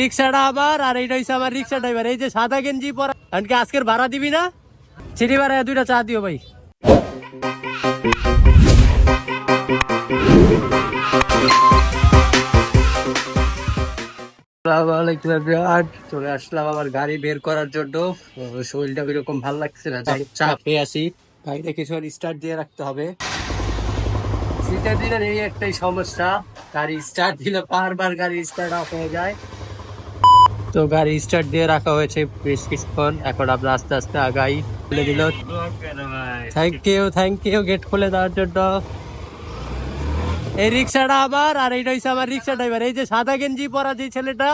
রিক্সাটা আবার, আর এইটা হচ্ছে আমার রিক্সা ড্রাইভার এই যে সাদা গেঞ্জি পরা কারণ আজকের ভাড়া দিবি না? সিটি ভাড়া দুইটা চা দিও ভাই। চলে আসলাম আমার গাড়ি বের করার জন্য। শরীরটা এরকম ভালো লাগছে না? চা খেয়ে আসি। গাড়িটা কিছু স্টার্ট দিয়ে রাখতে হবে। সিটার দিনের এই একটাই সমস্যা। গাড়ি স্টার্ট দিলে বারবার গাড়ি স্টার্ট অফ হয়ে যায়। তো গাড়ি স্টার্ট দিয়ে রাখা হয়েছে বেশ কিছুক্ষণ। এখন আমরা আস্তে আস্তে আগাই। খুলে দিল। Thank you thank you gate খুলে দেওয়ার জন্য। এই রিক্সাটা আবার আর এইটা হচ্ছে আমার রিক্সা ড্রাইভার এই যে সাদা গেঞ্জি পরা যে ছেলেটা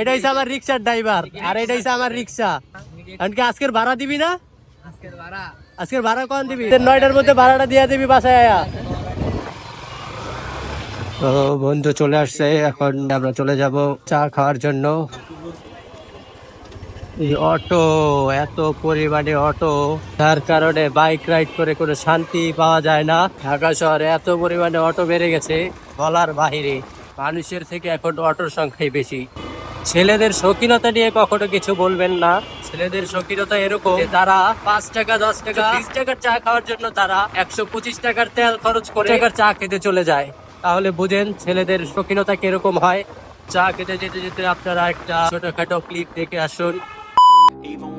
এটা হচ্ছে আমার রিক্সার ড্রাইভার আর এটা হচ্ছে আমার রিক্সা কারণ কি আজকের ভাড়া দিবি না? আজকের ভাড়া। কখন দিবি? নয়টার মধ্যে ভাড়াটা দিয়ে দিবি বাসায় আয়া। তো বন্ধু চলে আসছে এখন আমরা চলে যাব চা খাওয়ার জন্য। এই অটো, এত পরিমাণে অটো। যার কারণে বাইক রাইড করে কোনো শান্তি পাওয়া যায় না। ঢাকা শহরে এত পরিমাণে অটো বেড়ে গেছে, বলার বাহিরে। মানুষের থেকে এখন অটোর সংখ্যাই বেশি। ছেলেদের শৌখিনতা নিয়ে কখনো কিছু বলবেন না। ছেলেদের শৌখিনতা এরকম তারা পাঁচ টাকা, দশ টাকা, বিশ টাকার চা খাওয়ার জন্য তারা একশো পঁচিশ টাকার তেল খরচ করে টাকার চা খেতে চলে যায়। তাহলে বুঝেন ছেলেদের শৌখিনতা কীরকম হয়। চা খেতে যেতে যেতে আপনারা একটা ছোটখাটো ক্লিপ দেখে আসুন।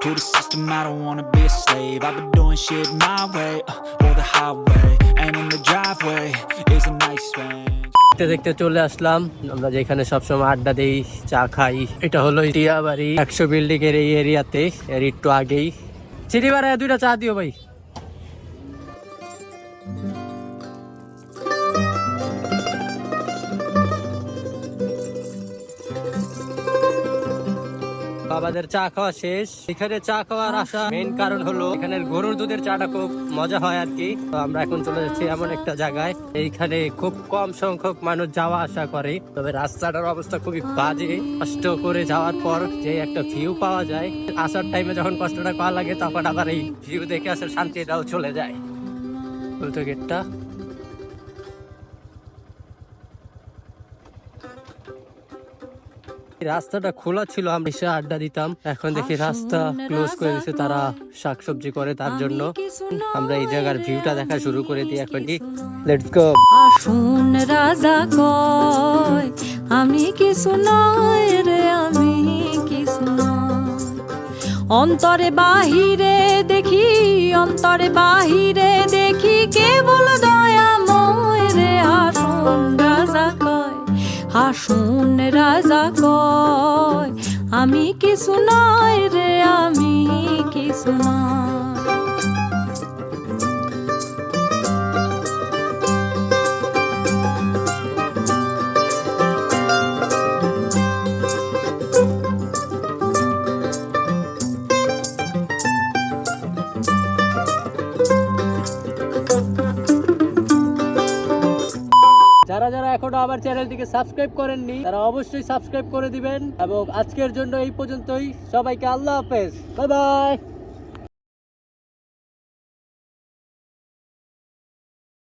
To the system, I don't wanna be a slave I've been doing shit my way, uh, or the highway And in the driveway is a nice range দেখতে দেখতে চলে আসলাম আমরা যেখানে সবসময় আড্ডা দেই চা খাই এটা হলো টিয়াবাড়ি একশো বিল্ডিং এর এই এরিয়াতে এর একটু আগেই চিনি বাড়ায় দুইটা চা দিও ভাই বাবাদের চা খাওয়া শেষ। এখানে চা খাওয়ার আসা মেইন কারণ হলো এখানের গরুর দুধের চাটা খুব মজা হয় আর কি। তো আমরা এখন চলে যাচ্ছি এমন একটা জায়গায়। এইখানে খুব কম সংখ্যক মানুষ যাওয়া আসা করে। তবে রাস্তাটার অবস্থা খুবই বাজে। কষ্ট করে যাওয়ার পর যে একটা ভিউ পাওয়া যায় আসার টাইমে যখন কষ্টটা পাওয়া লাগে তখন আবার এই ভিউ দেখে আসার শান্তিটাও চলে যায়। বলতো গেটটা। রাস্তাটা খোলা ছিল আমরা এসে আড্ডা দিতাম। এখন দেখি রাস্তা ক্লোজ করে দিছে তারা শাকসবজি করে তার জন্য। আমরা এই জায়গার ভিউটা দেখা শুরু করে দিই এখনই লেটস গো আসুন রাজা কয় আমি কিছু নয় রে? আমি কিছু অন্তরে বাহিরে দেখি অন্তরে বাহিরে দেখি কেবল আসুন রাজা কয় আমি কিছু নয় রে আমি কিছু নয় যারা যারা এখনও আমার চ্যানেলটিকে সাবস্ক্রাইব করেননি, তারা অবশ্যই সাবস্ক্রাইব করে দিবেন। এবং আজকের জন্য এই পর্যন্তই। সবাইকে আল্লাহ হাফেজ। Bye bye.